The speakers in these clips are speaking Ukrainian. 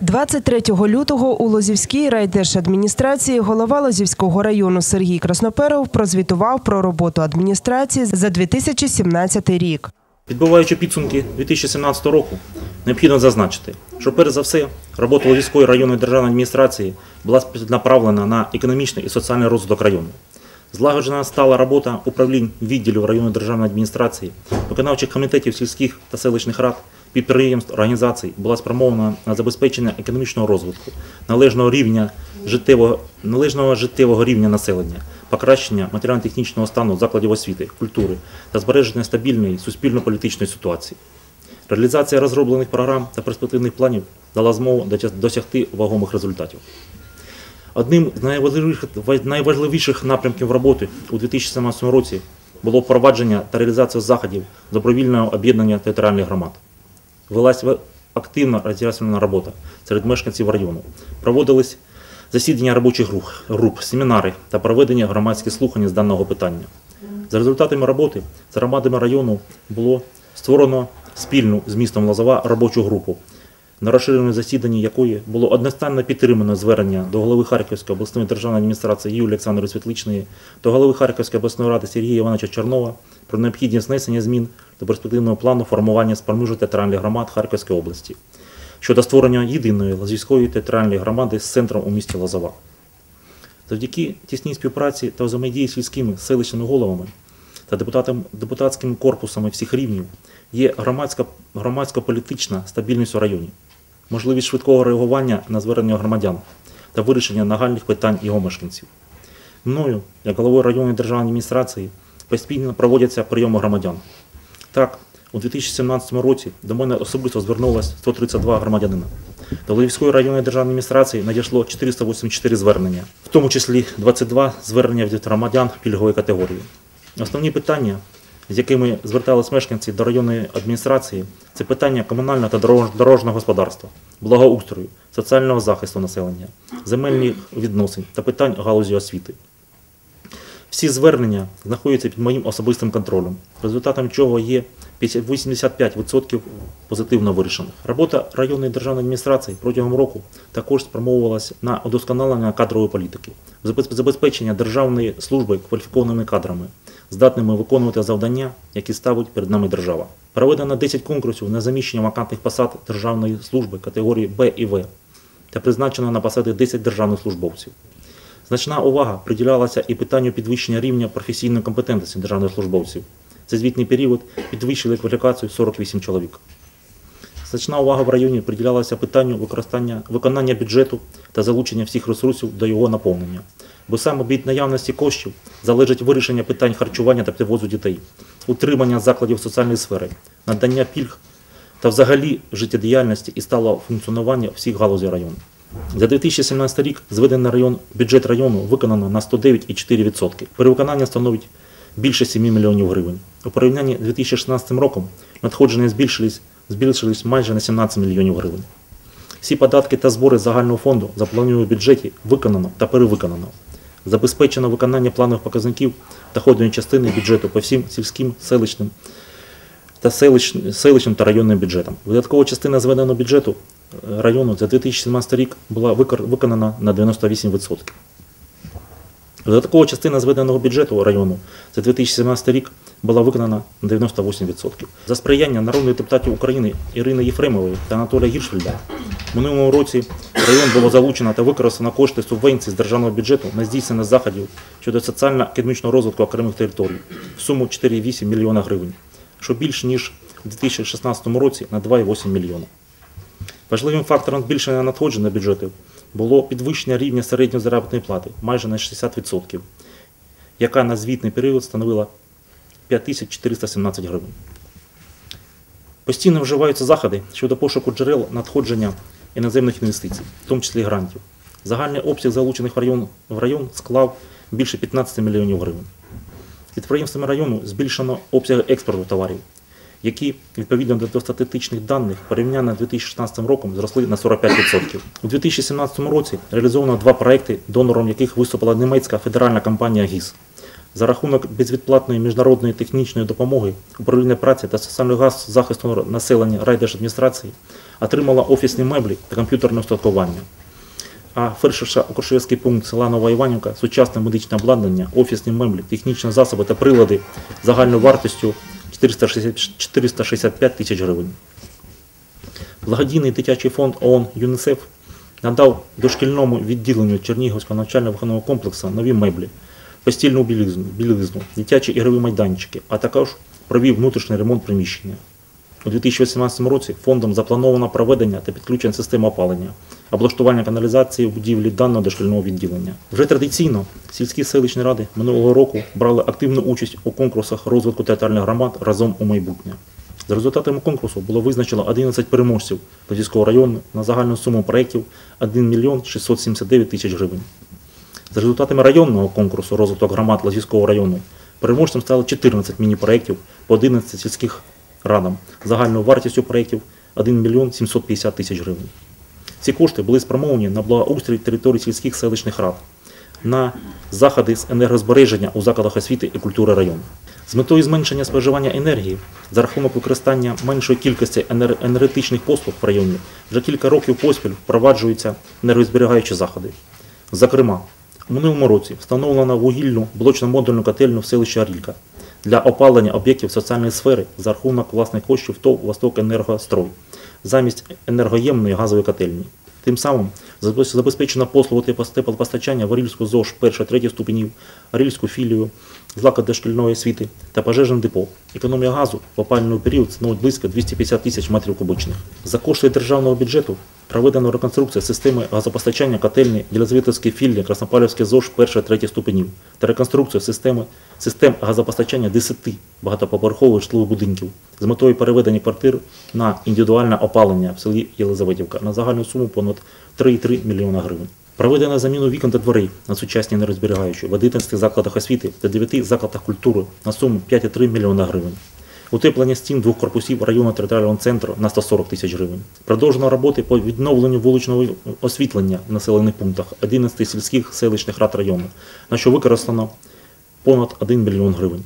23 лютого у Лозівській райдержадміністрації голова Лозівського району Сергій Красноперов прозвітував про роботу адміністрації за 2017 рік. Підбиваючи підсумки 2017 року, необхідно зазначити, що перш за все робота Лозівської районної державної адміністрації була направлена на економічний і соціальний розвиток району. Злагоджена стала робота управлінь відділів районної державної адміністрації, виконавчих комітетів сільських та селищних рад, підприємств, організацій була спрямована на забезпечення економічного розвитку, належного рівня життєвого, належного життєвого рівня населення, покращення матеріально-технічного стану закладів освіти, культури та збереження стабільної суспільно-політичної ситуації. Реалізація розроблених програм та перспективних планів дала змогу досягти вагомих результатів. Одним з найважливіших, напрямків роботи у 2017 році було впровадження та реалізація заходів добровільного об'єднання територіальних громад. Велась активна роз'яснювальна робота серед мешканців району. Проводились засідання робочих груп, семінари та проведення громадських слухань з даного питання. За результатами роботи з громадами району було створено спільну з містом Лозова робочу групу, на розширеному засіданні якої було одностайно підтримано звернення до голови Харківської обласної державної адміністрації Юлії Олександри Світличної, до голови Харківської обласної ради Сергія Івановича Чернова про необхідність внесення змін до перспективного плану формування спроможних територіальних громад Харківської області щодо створення єдиної лазівської територіальної громади з центром у місті Лозова. Завдяки тісній співпраці та взаємодії з сільськими селищними головами та депутатськими корпусами всіх рівнів є громадсько-політична стабільність у районі, можливість швидкого реагування на звернення громадян та вирішення нагальних питань його мешканців. Мною, як головою районної державної адміністрації, постійно проводяться прийоми громадян. Так, у 2017 році до мене особисто звернулося 132 громадянина. До Львівської районної державної адміністрації надійшло 484 звернення, в тому числі 22 звернення від громадян пільгової категорії. Основні питання, з якими звертались мешканці до районної адміністрації, це питання комунального та дорожнього господарства, благоустрою, соціального захисту населення, земельних відносин та питань галузі освіти. Всі звернення знаходяться під моїм особистим контролем, результатом чого є 85% позитивно вирішених. Робота районної державної адміністрації протягом року також спрямовувалася на удосконалення кадрової політики, забезпечення державної служби кваліфікованими кадрами, здатними виконувати завдання, які ставить перед нами держава. Проведено 10 конкурсів на заміщення вакантних посад державної служби категорії Б і В та призначено на посади 10 державних службовців. Значна увага приділялася і питанню підвищення рівня професійної компетентності державних службовців. За звітний період підвищили кваліфікацію 48 чоловік. Значна увага в районі приділялася питанню використання виконання бюджету та залучення всіх ресурсів до його наповнення. Бо саме від наявності коштів залежить вирішення питань харчування та підвозу дітей, утримання закладів соціальної сфери, надання пільг та взагалі життєдіяльності і сталого функціонування всіх галузей району. За 2017 рік зведений район, бюджет району виконано на 109,4%. Перевиконання становить більше 7 мільйонів гривень. У порівнянні з 2016 роком надходження збільшились, збільшились майже на 17 мільйонів гривень. Всі податки та збори загального фонду заплановані в бюджеті виконано та перевиконано. Забезпечено виконання планових показників доходної частини бюджету по всім сільським, селищним та селищним та районним бюджетам. Видаткова частина зведеного бюджету е, району за 2017 рік була виконана на 98%. Додаткова частина зведеного бюджету району за 2017 рік була виконана на 98%. За сприяння народних депутатів України Ірини Єфремової та Анатолія Гіршфельда в минулому році район було залучено та використано кошти субвенцій з державного бюджету на здійснення заходів щодо соціально-економічного розвитку окремих територій в суму 4,8 мільйона гривень, що більше ніж у 2016 році на 2,8 мільйона. Важливим фактором збільшення надходжень до бюджету було підвищення рівня середньої заробітної плати майже на 60%, яка на звітний період становила 5417 гривень. Постійно вживаються заходи щодо пошуку джерел надходження іноземних інвестицій, в тому числі грантів. Загальний обсяг залучених в район, в район склав більше 15 мільйонів гривень. Підприємствами району збільшено обсяги експорту товарів, які відповідно до статистичних даних порівняно з 2016 роком зросли на 45%. У 2017 році реалізовано два проекти, донором яких виступила німецька федеральна компанія ГІС. За рахунок безвідплатної міжнародної технічної допомоги управління праці та соціального газ- захисту населення райдержадміністрації отримала офісні меблі та комп'ютерне устаткування. А Фельдшерша Окрушевський пункт села Нова Іванівка, сучасне медичне обладнання, офісні меблі, технічні засоби та прилади загальною вартістю 460 465 тисяч гривень. Благодійний дитячий фонд ООН ЮНІСЕФ надав дошкільному відділенню Чернігівського навчально-виховного комплексу нові меблі, постільну білизну, білизну, дитячі ігрові майданчики, а також провів внутрішній ремонт приміщення. У 2018 році фондом заплановано проведення та підключення системи опалення, облаштування каналізації в будівлі даного дошкільного відділення. Вже традиційно сільські селищні ради минулого року брали активну участь у конкурсах розвитку театральних громад разом у майбутнє. За результатами конкурсу було визначено 11 переможців Подільського району на загальну суму проєктів 1 мільйон 679 тисяч гривень. За результатами районного конкурсу розвиток громад Лазівського району переможцем стало 14 міні-проєктів по 11 сільських радам загальною вартістю проєктів 1 мільйон 750 тисяч гривень. Ці кошти були спрямовані на благоустрій територій сільських селищних рад, на заходи з енергозбереження у закладах освіти і культури району. З метою зменшення споживання енергії за рахунок використання меншої кількості енергетичних послуг в районі вже кілька років поспіль впроваджуються енергозберігаючі заходи. Зокрема, у минулому році встановлено вугільну блочно-модульну котельну в селищі Арілька для опалення об'єктів соціальної сфери за рахунок власних коштів ТОВ «Восток Енергострой» замість енергоємної газової котельні. Тим самим забезпечено послугу тепо- теплопостачання в Арільську ЗОЖ 1-3 ступенів, Арільську філію, злака дошкільної освіти та пожежне депо. Економія газу в опалювальний період становить близько 250 тисяч метрів кубичних. За кошти державного бюджету проведено реконструкція системи газопостачання котельні Єлизаветівської філії Краснопалівський ЗОЖ 1-3 ступенів та реконструкцію системи, систем газопостачання 10 багатоповерхових житлових будинків з метою переведення квартир на індивідуальне опалення в селі Єлизаветівка на загальну суму понад 3,3 мільйона гривень. Проведено заміну вікон та дверей на сучасні нерозберігаючі в 11 закладах освіти та 9 закладах культури на суму 5,3 мільйона гривень. Утеплення стін двох корпусів районного територіального центру на 140 тисяч гривень. Продовжено роботи по відновленню вуличного освітлення в населених пунктах 11 сільських селищних рад району, на що використано понад 1 мільйон гривень.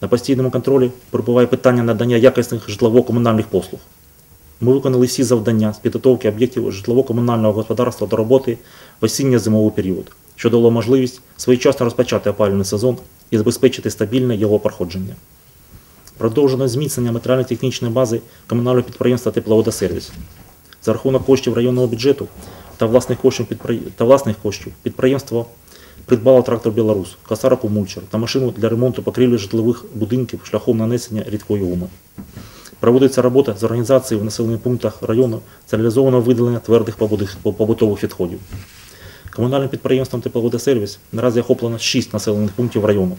На постійному контролі перебуває питання надання якісних житлово-комунальних послуг. Ми виконали всі завдання з підготовки об'єктів житлово-комунального господарства до роботи в осінньо-зимовий період, що дало можливість своєчасно розпочати опалювальний сезон і забезпечити стабільне його проходження. Продовжено зміцнення матеріально-технічної бази комунального підприємства «Тепловодосервіс». За рахунок коштів районного бюджету та власних коштів, та власних коштів підприємство придбало трактор Білорус, косарку мульчер та машину для ремонту покрівлі житлових будинків шляхом нанесення рідкої гуми. Проводиться робота з організації в населених пунктах району централізованого видалення твердих побутових відходів. Комунальним підприємством «Тепловодосервіс» наразі охоплено 6 населених пунктів району.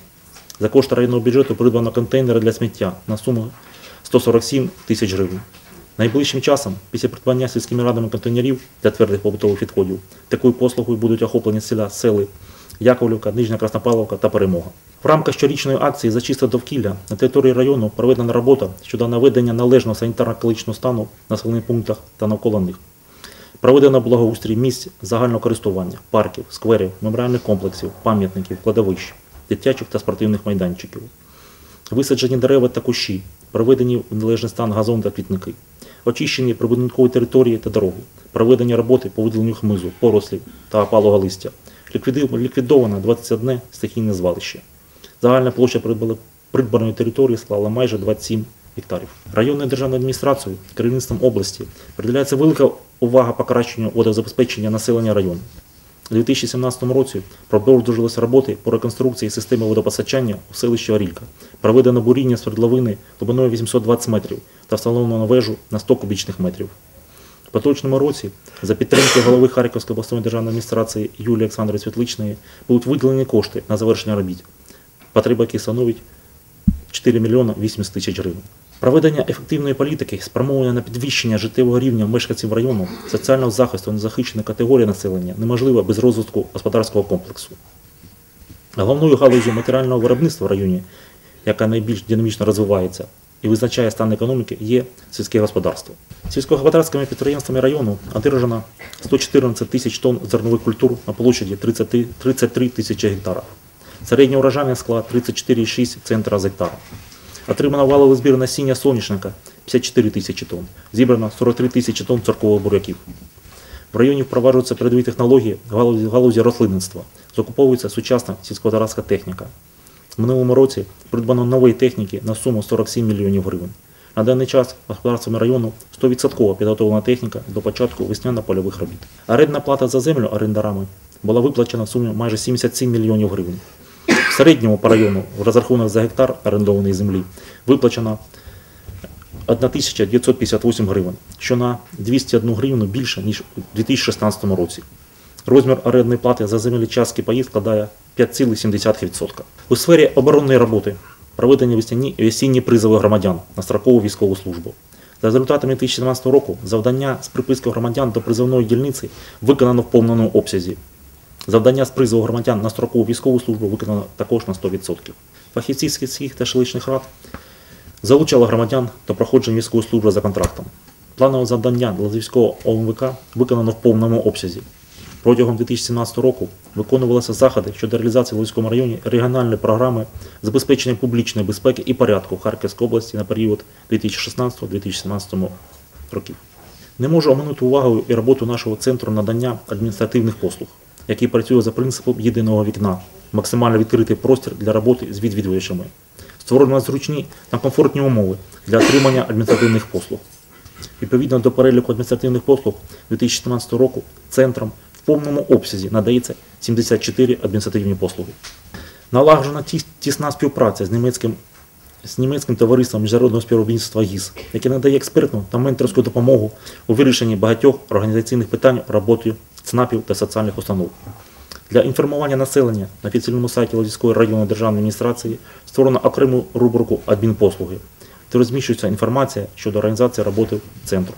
За кошти районного бюджету придбано контейнери для сміття на суму 147 тисяч гривень. Найближчим часом, після придбання сільськими радами контейнерів для твердих побутових відходів, такою послугою будуть охоплені села сели Яковлівка, Нижня Краснопавловка та Перемога. В рамках щорічної акції «Зачиста довкілля» на території району проведена робота щодо наведення належного санітарно-екологічного стану населених пунктах та навколо них. Проведено благоустрій місць загального користування, парків, скверів, меморіальних комплексів, пам'ятників, кладовищ, дитячих та спортивних майданчиків. Висаджені дерева та кущі, проведені в належний стан газон та квітники, очищені прибудинкові території та дороги, проведені роботи по видаленню хмизу, порослів та опалого листя, ліквідовано 21 стихійне звалище. Загальна площа придбаної території склала майже 27 гектарів. Районною державною адміністрацією, керівництвом області приділяється велика увага покращенню водозабезпечення населення району. У 2017 році продовжилися роботи по реконструкції системи водопостачання у селищі Орілька. Проведено буріння свердловини глибиною 820 метрів та встановлено вежу на 100 кубічних метрів. В поточному році за підтримки голови Харківської обласної державної адміністрації Юлії Олександри Світличної будуть виділені кошти на завершення робіт, потреба яких становить 4 мільйона 80 тисяч гривень. Проведення ефективної політики спрямоване на підвищення життєвого рівня мешканців району, соціального захисту незахищеної категорії населення неможливо без розвитку господарського комплексу. Головною галузю матеріального виробництва в районі, яка найбільш динамічно розвивається і визначає стан економіки, є сільське господарство. Сільськогосподарськими підприємствами району одержано 114 тисяч тонн зернових культур на площаді 30 33 тисячі гектарів. Середній урожайний склад 34,6 центра з гектара. Отримано валовий збір насіння соняшника 54 тисячі тонн. Зібрано 43 тисячі тонн циркових буряків. В районі впроваджуються передові технології в галузі, рослинництва. Закуповується сучасна сільськогосподарська техніка. В минулому році придбано нової техніки на суму 47 мільйонів гривень. На даний час господарствами району 100% підготовлена техніка до початку весняно-польових робіт. Орендна плата за землю орендарами була виплачена в сумі майже 77 мільйонів гривень. Середньому по району в розрахунок за гектар орендованої землі виплачено 1958 гривень, що на 201 гривну більше, ніж у 2016 році. Розмір орендної плати за земельні частки паї складає 5,7%. У сфері оборонної роботи проведені весняні і призови громадян на строкову військову службу. За результатами 2017 року завдання з приписки громадян до призовної дільниці виконано в повному обсязі. Завдання з призову громадян на строкову військову службу виконано також на 100%. Фахівці сільських та селищних рад залучали громадян до проходження військової служби за контрактом. Планове завдання Лазівського ОМВК виконано в повному обсязі. Протягом 2017 року виконувалися заходи щодо реалізації в Луцькому районі регіональної програми забезпечення публічної безпеки і порядку в Харківській області на період 2016-2017 років. Не можу оминути увагою і роботу нашого центру надання адміністративних послуг, який працює за принципом єдиного вікна, максимально відкритий простір для роботи з відвідувачами. Створено зручні та комфортні умови для отримання адміністративних послуг. Відповідно до переліку адміністративних послуг 2017 року центром в повному обсязі надається 74 адміністративні послуги. Налагоджена тісна співпраця з німецьким, з німецьким товариством міжнародного співробітництва ГІС, яке надає експертну та менторську допомогу у вирішенні багатьох організаційних питань роботи ЦНАПів та соціальних установ. Для інформування населення на офіційному сайті Лозівської районної державної адміністрації створено окрему рубрику адмінпослуги, де розміщується інформація щодо організації роботи центру.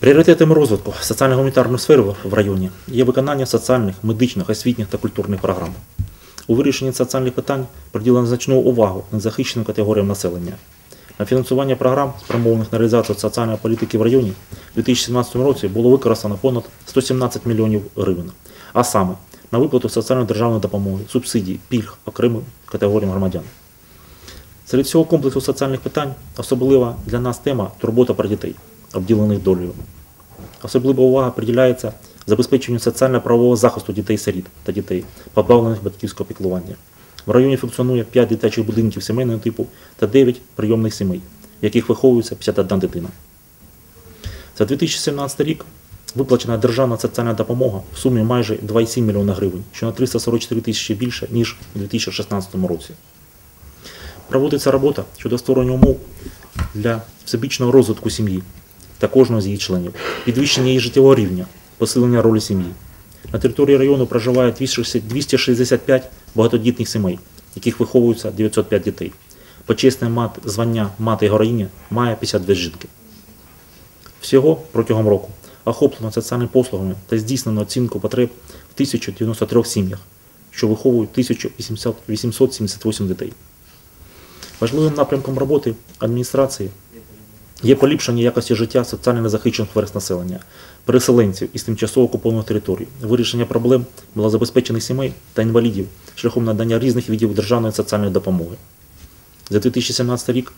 Пріоритетами розвитку соціально-гуманітарної сфери в районі є виконання соціальних, медичних, освітніх та культурних програм. У вирішенні соціальних питань приділено значну увагу незахищеним категоріям населення. На фінансування програм, спрямованих на реалізацію соціальної політики в районі, у 2017 році було використано понад 117 мільйонів гривень, а саме на виплату соціальної державної допомоги, субсидій, пільг окремим категоріям громадян. Серед всього комплексу соціальних питань особлива для нас тема турбота про дітей, обділених долею. Особлива увага приділяється забезпеченню соціально-правового захисту дітей-сиріт та дітей, позбавлених батьківського піклування. В районі функціонує 5 дитячих будинків сімейного типу та 9 прийомних сімей, в яких виховується 51 дитина. За 2017 рік виплачена державна соціальна допомога в сумі майже 2,7 млн гривень, що на 344 тисячі більше, ніж у 2016 році. Проводиться робота щодо створення умов для всебічного розвитку сім'ї та кожного з її членів, підвищення її життєвого рівня, посилення ролі сім'ї. На території району проживає 265 багатодітних сімей, яких виховується 905 дітей. Почесне звання мати героїні має 52 жінки. Всього протягом року охоплено соціальними послугами та здійснено оцінку потреб в 1093 сім'ях, що виховують 1878 дітей. Важливим напрямком роботи адміністрації є поліпшення якості життя соціально незахищених верст населення, переселенців із тимчасово окупованих територій, вирішення проблем малозабезпечених сімей та інвалідів шляхом надання різних видів державної соціальної допомоги. За 2017 рік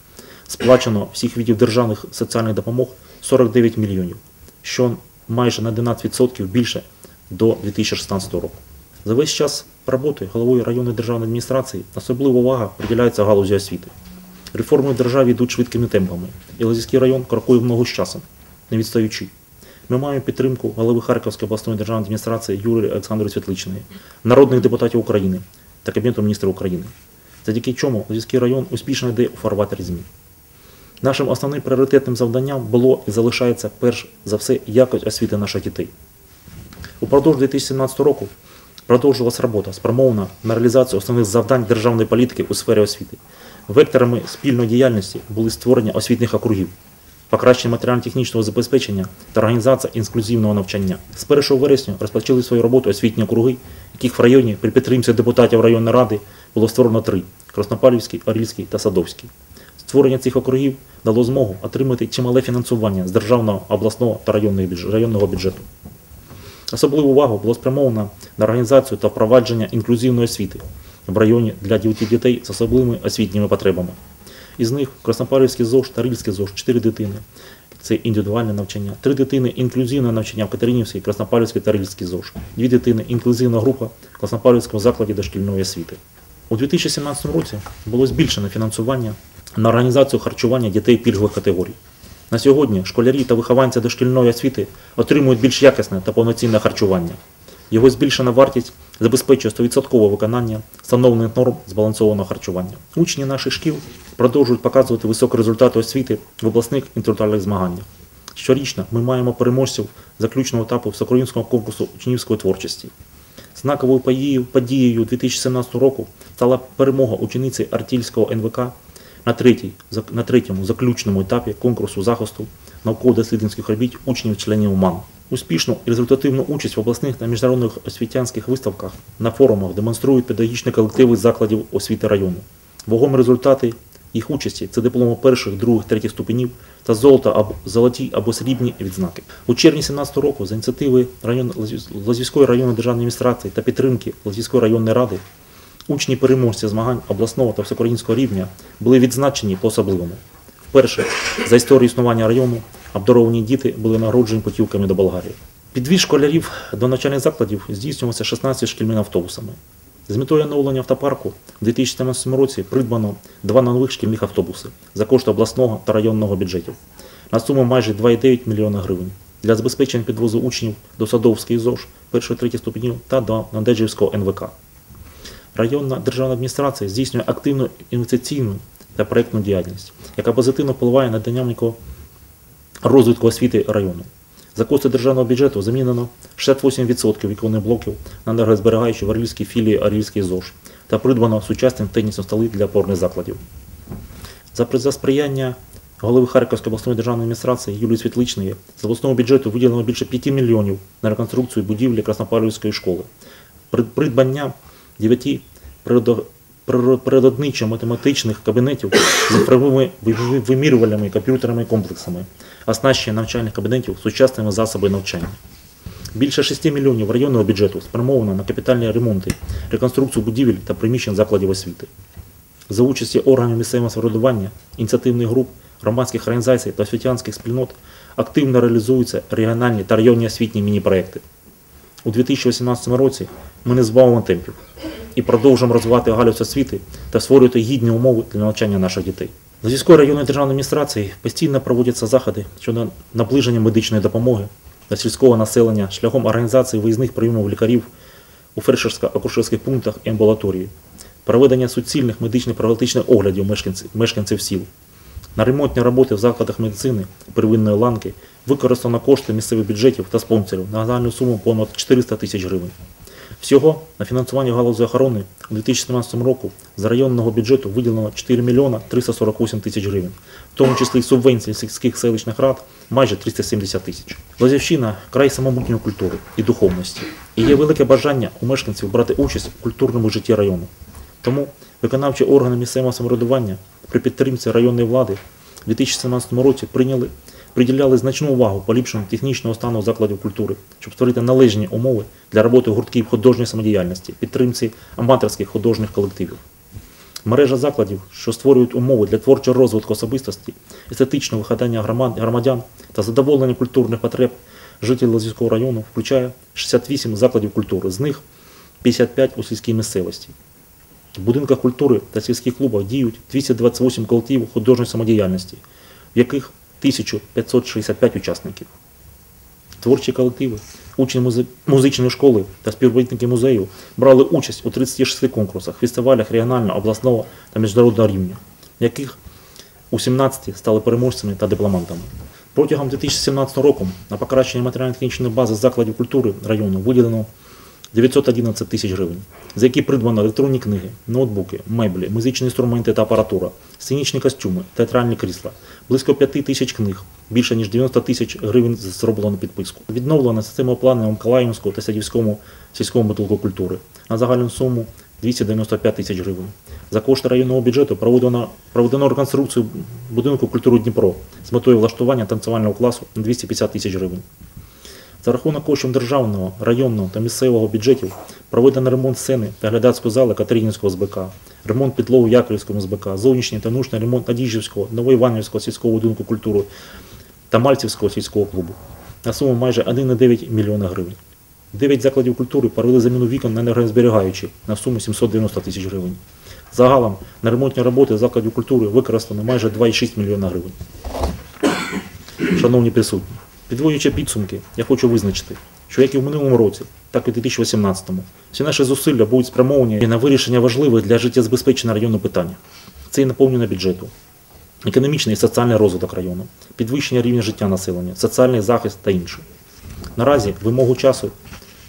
сплачено всіх видів державних соціальних допомог 49 мільйонів, що майже на 11% більше до 2016 року. За весь час роботи головою районної державної адміністрації особлива увага приділяється галузі освіти. Реформи в державі йдуть швидкими темпами, і Лозівський район крокує ногу з часом, не відстаючи. Ми маємо підтримку голови Харківської обласної державної адміністрації Юрії Олександрової Світличної, народних депутатів України та Кабінету міністрів України, завдяки чому Лозівський район успішно йде у фарватері змін. Нашим основним пріоритетним завданням було і залишається перш за все якість освіти наших дітей. Упродовж 2017 року продовжилась робота, спрямована на реалізацію основних завдань державної політики у сфері освіти. Векторами спільної діяльності були створення освітніх округів, покращення матеріально-технічного забезпечення та організація інклюзивного навчання. З 1 вересня розпочали свою роботу освітні округи, яких в районі при підтримці депутатів районної ради було створено три: Краснопалівський, Орільський та Садовський. Створення цих округів дало змогу отримати чимале фінансування з державного, обласного та районного бюджету- Особливу увагу було спрямовано на організацію та впровадження інклюзивної освіти в районі для дітей- з особливими освітніми потребами. Із них Краснопарівський ЗОЖ та Рильський ЗОЖ 4 дитини. Це індивідуальне навчання. Три дитини інклюзивне навчання в Катеринівській, Краснопарівській та Рильській ЗОЖ. Дві дитини інклюзивна група в Краснопарівському закладі дошкільної освіти. У 2017 році було збільшено фінансування на організацію харчування дітей пільгових категорій. На сьогодні школярі та вихованці дошкільної освіти отримують більш якісне та повноцінне харчування. Його збільшена вартість забезпечує 100% виконання встановлених норм збалансованого харчування. Учні наших шкіл продовжують показувати високі результати освіти в обласних інтелектуальних змаганнях. Щорічно ми маємо переможців заключного етапу всеукраїнського конкурсу учнівської творчості. Знаковою подією, подією 2017 року стала перемога учениці Артільського НВК на, третій, на третьому заключному етапі конкурсу захисту науково-дослідницьких робіт учнів-членів МАН. Успішну і результативну участь в обласних та міжнародних освітянських виставках на форумах демонструють педагогічні колективи закладів освіти району. Вагомі результати їх участі це дипломи перших, других, третіх ступенів та золото або золоті або срібні відзнаки. У червні 2017 року за ініціативи район, Лазів- Лазівської районної державної адміністрації та підтримки Лазівської районної ради учні переможці змагань обласного та всеукраїнського рівня були відзначені по-особливому. Вперше за історію існування району обдаровані діти були нагороджені путівками до Болгарії. Підвіз школярів до навчальних закладів здійснювався 16 шкільними автобусами. З метою оновлення автопарку у 2017 році придбано два нових шкільних автобуси за кошти обласного та районного бюджетів на суму майже 2,9 мільйона гривень для забезпечення підвозу учнів до Садовської ЗОЖ першої третіх ступенів та до Надежівського НВК. Районна державна адміністрація здійснює активну інвестиційну та проєктну діяльність, яка позитивно впливає на динаміку розвитку освіти району. За кошти державного бюджету замінено 68% віконних блоків на енергозберігаючі в Орлівській філії Орлівський ЗОЖ та придбано сучасні тенісні столи для опорних закладів. За сприяння голови Харківської обласної державної адміністрації Юлії Світличної з обласного бюджету виділено більше 5 мільйонів на реконструкцію будівлі Краснопавлівської школи. Придбання 9 природо- природничо-математичних кабінетів з цифровими ви- ви- вимірювальними комп'ютерними комплексами, оснащення навчальних кабінетів сучасними засобами навчання. Більше 6 мільйонів районного бюджету спрямовано на капітальні ремонти, реконструкцію будівель та приміщень закладів освіти. За участі органів місцевого самоврядування, ініціативних груп, громадських організацій та освітянських спільнот активно реалізуються регіональні та районні освітні міні-проекти. У 2018 році ми не збавимо темпів і продовжуємо розвивати галузь освіти та створювати гідні умови для навчання наших дітей. З Львівської районної державної адміністрації постійно проводяться заходи щодо наближення медичної допомоги для сільського населення шляхом організації виїзних прийомів лікарів у фельдшерсько-акушерських пунктах і амбулаторії, проведення суцільних медичних профілактичних оглядів мешканців, мешканців сіл. На ремонтні роботи в закладах медицини первинної ланки використано кошти місцевих бюджетів та спонсорів на загальну суму понад 400 тисяч гривень. Всього на фінансування галузі охорони у 2017 року з районного бюджету виділено 4 мільйона 348 тисяч гривень, в тому числі субвенції сільських селищних рад майже 370 тисяч. Лозівщина – край самобутньої культури і духовності. І є велике бажання у мешканців брати участь у культурному житті району. Тому виконавчі органи місцевого самоврядування при підтримці районної влади у 2017 році прийняли, приділяли значну увагу поліпшенню технічного стану закладів культури, щоб створити належні умови для роботи гуртків художньої самодіяльності, підтримці аматорських художніх колективів. Мережа закладів, що створюють умови для творчого розвитку особистості, естетичного виховання громадян та задоволення культурних потреб жителів Лозівського району, включає 68 закладів культури, з них 55 у сільській місцевості. В будинках культури та сільських клубах діють 228 колективів художньої самодіяльності, в яких 1565 учасників. Творчі колективи, учні музичної школи та співробітники музею брали участь у 36 конкурсах, фестивалях регіонального, обласного та міжнародного рівня, яких у 17 стали переможцями та дипломантами. Протягом 2017 року на покращення матеріально-технічної бази закладів культури району виділено 911 тисяч гривень, за які придбано електронні книги, ноутбуки, меблі, музичні інструменти та апаратура, сценічні костюми, театральні крісла, близько 5 тисяч книг, більше ніж 90 тисяч гривень зроблено підписку. Відновлена система опалення у Миколаївському та Садівському сільському будинку культури на загальну суму 295 тисяч гривень. За кошти районного бюджету проведено, проведено реконструкцію будинку культури Дніпро з метою влаштування танцювального класу на 250 тисяч гривень. За рахунок коштів державного, районного та місцевого бюджетів проведено ремонт сцени та глядацької зали Катеринівського СБК, ремонт підлоги Яковлівському СБК, зовнішній та внутрішній ремонт Надіжівського, Новоіванівського сільського будинку культури та Мальцівського сільського клубу на суму майже 1,9 мільйона гривень. Дев'ять закладів культури провели заміну вікон на енергозберігаючі на суму 790 тисяч гривень. Загалом на ремонтні роботи закладів культури використано майже 2,6 мільйона гривень. Шановні присутні, підводячи підсумки, я хочу визначити, що як і в минулому році, так і в 2018-му, всі наші зусилля будуть спрямовані на вирішення важливих для життєзабезпечення району питання. Це і наповнення бюджету, економічний і соціальний розвиток району, підвищення рівня життя населення, соціальний захист та інше. Наразі вимогу часу,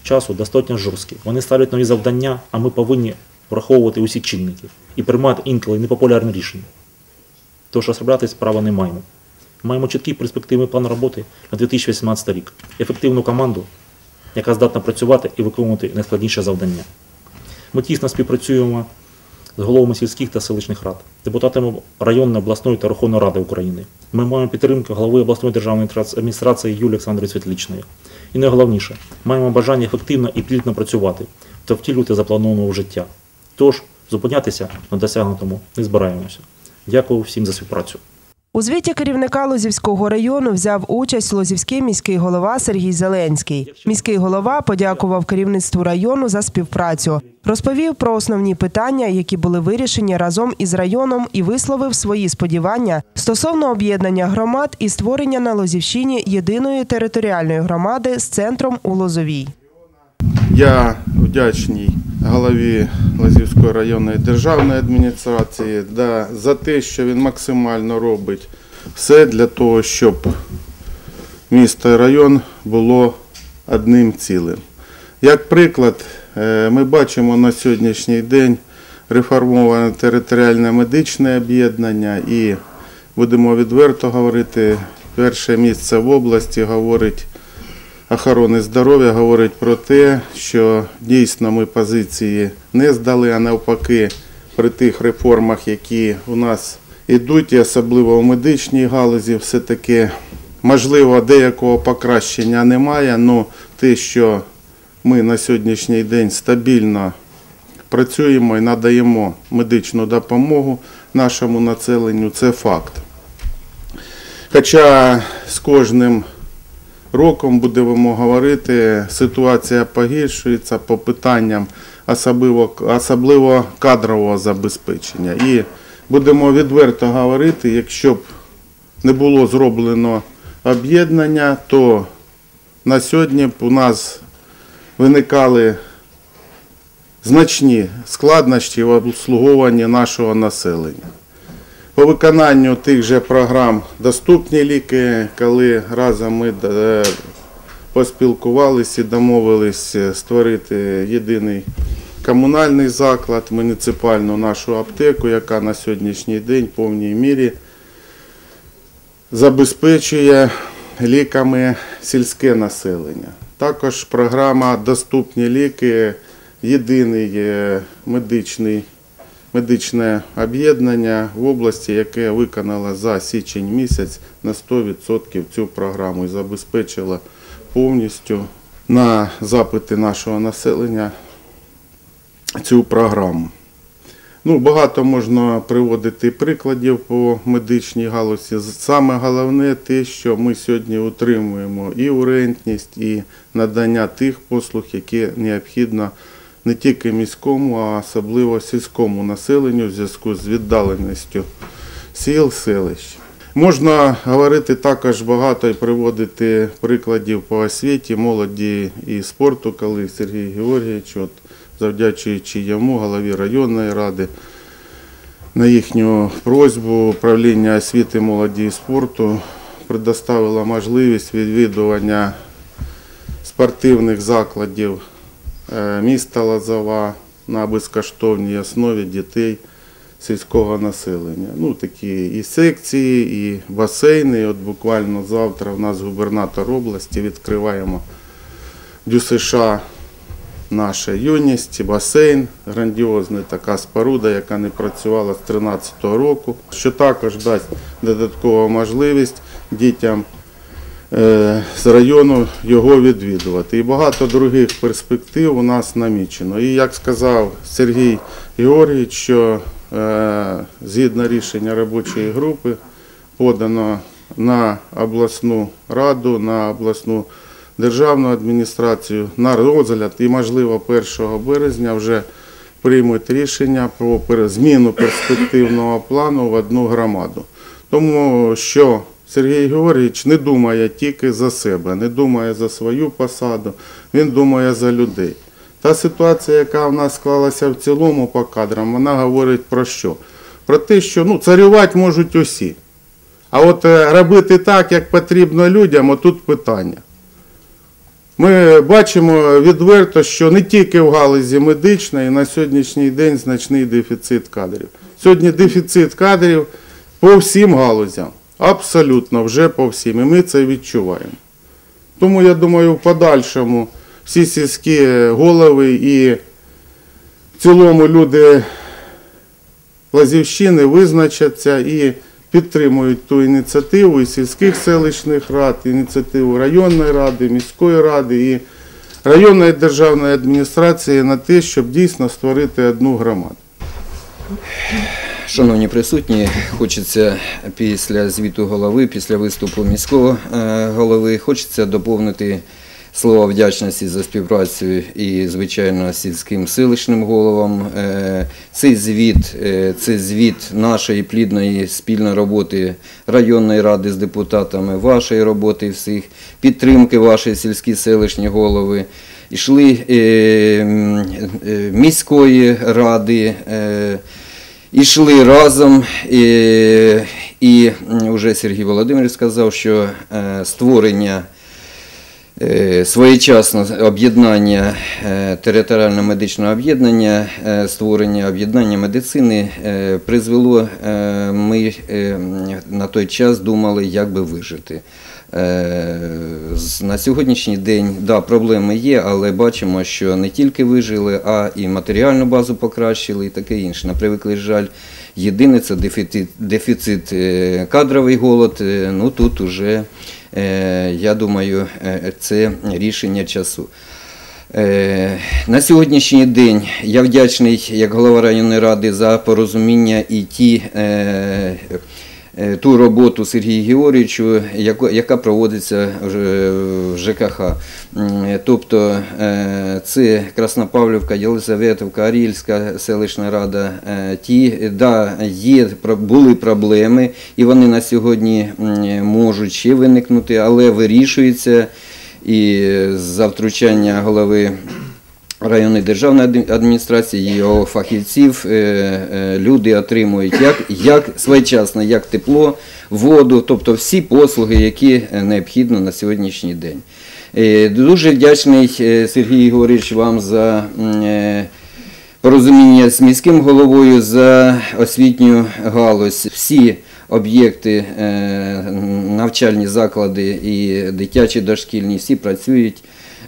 часу достатньо жорсткі. Вони ставлять нові завдання, а ми повинні враховувати усі чинники і приймати інколи непопулярні рішення. Тож розроблятись права не маємо. Маємо чіткий перспективний план роботи на 2018 рік, ефективну команду, яка здатна працювати і виконувати найскладніші завдання. Ми тісно співпрацюємо з головами сільських та селищних рад, депутатами районної, обласної та Верховної Ради України. Ми маємо підтримку голови обласної державної адміністрації Юлії Олександри Світличної. І найголовніше, маємо бажання ефективно і плідно працювати та втілювати заплановане в життя. Тож, зупинятися на досягнутому не збираємося. Дякую всім за співпрацю. У звіті керівника Лозівського району взяв участь Лозівський міський голова Сергій Зеленський. Міський голова подякував керівництву району за співпрацю. Розповів про основні питання, які були вирішені разом із районом, і висловив свої сподівання стосовно об'єднання громад і створення на Лозівщині єдиної територіальної громади з центром у Лозовій. Я вдячний голові Лазівської районної державної адміністрації за те, що він максимально робить все для того, щоб місто і район було одним цілим. Як приклад, е, ми бачимо на сьогоднішній день реформоване територіальне медичне об'єднання і будемо відверто говорити, перше місце в області говорить охорони здоров'я говорить про те, що дійсно ми позиції не здали, а навпаки, при тих реформах, які у нас йдуть, і особливо в медичній галузі, все-таки можливо деякого покращення немає, але те, що ми на сьогоднішній день стабільно працюємо і надаємо медичну допомогу нашому населенню, це факт. Хоча з кожним роком будемо говорити, ситуація погіршується по питанням особливо, особливо кадрового забезпечення. І будемо відверто говорити, якщо б не було зроблено об'єднання, то на сьогодні б у нас виникали значні складнощі в обслуговуванні нашого населення. По виконанню тих же програм доступні ліки, коли разом ми е, поспілкувалися і домовилися створити єдиний комунальний заклад, муніципальну нашу аптеку, яка на сьогоднішній день в повній мірі забезпечує ліками сільське населення. Також програма Доступні ліки, єдиний е, медичний медичне об'єднання в області, яке виконало за січень місяць на 100% цю програму і забезпечило повністю на запити нашого населення цю програму. Ну, Багато можна приводити прикладів по медичній галузі. Саме головне те, що ми сьогодні утримуємо і урентність, і надання тих послуг, які необхідно не тільки міському, а особливо сільському населенню в зв'язку з віддаленістю сіл, селищ. Можна говорити також багато і приводити прикладів по освіті, молоді і спорту, коли Сергій Георгійович, от, завдячуючи йому, голові районної ради, на їхню просьбу управління освіти, молоді і спорту предоставило можливість відвідування спортивних закладів міста Лозова на безкоштовній основі дітей сільського населення. Ну, такі і секції, і басейни. От буквально завтра в нас губернатор області відкриваємо ДЮСШ наша юність, басейн, грандіозна така споруда, яка не працювала з 2013 року, що також дасть додаткову можливість дітям е, з району його відвідувати. І багато других перспектив у нас намічено. І як сказав Сергій Георгійович, що е, згідно рішення робочої групи подано на обласну раду, на обласну державну адміністрацію на розгляд і, можливо, 1 березня вже приймуть рішення про зміну перспективного плану в одну громаду. Тому що Сергій Георгійович не думає тільки за себе, не думає за свою посаду, він думає за людей. Та ситуація, яка в нас склалася в цілому по кадрам, вона говорить про що? Про те, що ну, царювати можуть усі. А от е, робити так, як потрібно людям, отут питання. Ми бачимо відверто, що не тільки в галузі медичної на сьогоднішній день значний дефіцит кадрів. Сьогодні дефіцит кадрів по всім галузям. Абсолютно, вже по всім. І ми це відчуваємо. Тому я думаю, в подальшому всі сільські голови і в цілому люди Лазівщини визначаться і підтримують ту ініціативу і сільських селищних рад, ініціативу районної ради, міської ради і районної державної адміністрації на те, щоб дійсно створити одну громаду. Шановні присутні, хочеться після звіту голови, після виступу міського е, голови, хочеться доповнити слова вдячності за співпрацю і, звичайно, сільським селищним головам. Е, Цей звіт, е, це звіт нашої плідної спільної роботи районної ради з депутатами, вашої роботи всіх, підтримки вашої сільські селищні голови. Е, міської ради. Ішли разом, і, і вже Сергій Володимирович сказав, що е, створення е, своєчасно об'єднання е, територіально-медичного об'єднання, е, створення об'єднання медицини призвело, ми на той час думали, як би вижити. Е, На сьогоднішній день да, проблеми є, але бачимо, що не тільки вижили, а і матеріальну базу покращили, і таке інше. На превеликий жаль, єдине це дефіцит, дефіцит кадровий голод. Е, Ну тут уже, е, я думаю, це рішення часу. На сьогоднішній день я вдячний як голова районної ради за порозуміння і ті, ту роботу Сергію Георгійовичу, яка проводиться в ЖКХ. Тобто е, це Краснопавлівка, Єлизаветовка, Арільська селищна рада. Е, Ті, да, є, були проблеми, і вони на сьогодні можуть ще виникнути, але вирішуються і за втручання голови районної державної адміністрації, його фахівців, е, е, люди отримують як, як своєчасно, як тепло, воду, тобто всі послуги, які е, необхідно на сьогоднішній день. Дуже вдячний Сергій Георгійович вам за порозуміння з міським головою за освітню галузь. Всі об'єкти, навчальні заклади і дитячі дошкільні, всі працюють.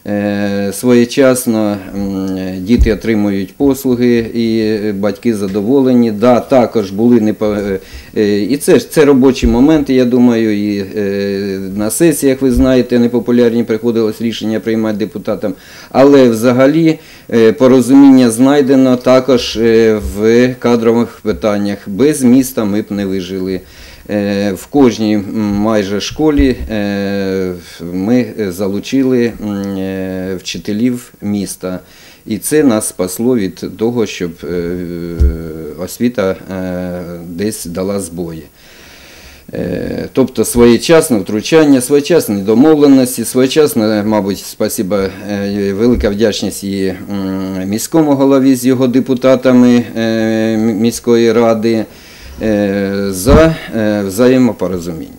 Е, Своєчасно діти отримують послуги і батьки задоволені. Да, також були не і це ж це робочі моменти. Я думаю, і е, на сесіях ви знаєте, непопулярні приходилось рішення приймати депутатам. Але взагалі е, порозуміння знайдено також е, в кадрових питаннях. Без міста ми б не вижили. Е, В кожній майже школі е, ми залучили е, вчителів міста. І це нас спасло від того, щоб освіта десь дала збої. Тобто своєчасне втручання, своєчасні домовленості, своєчасне, мабуть, спасіба, велика вдячність і міському голові з його депутатами міської ради за е, взаємопорозуміння.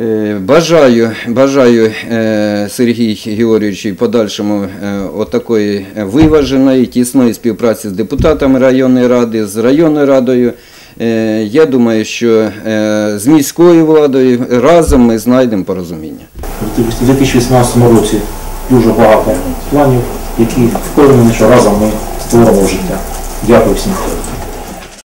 Е, Бажаю, бажаю е, Сергій Георгійовичу і подальшому е, отакої виваженої, тісної співпраці з депутатами районної ради, з районною радою. Е, Я думаю, що е, з міською владою разом ми знайдемо порозуміння. У 2018 році дуже багато планів, які впевнені, що разом ми створимо життя. Дякую всім.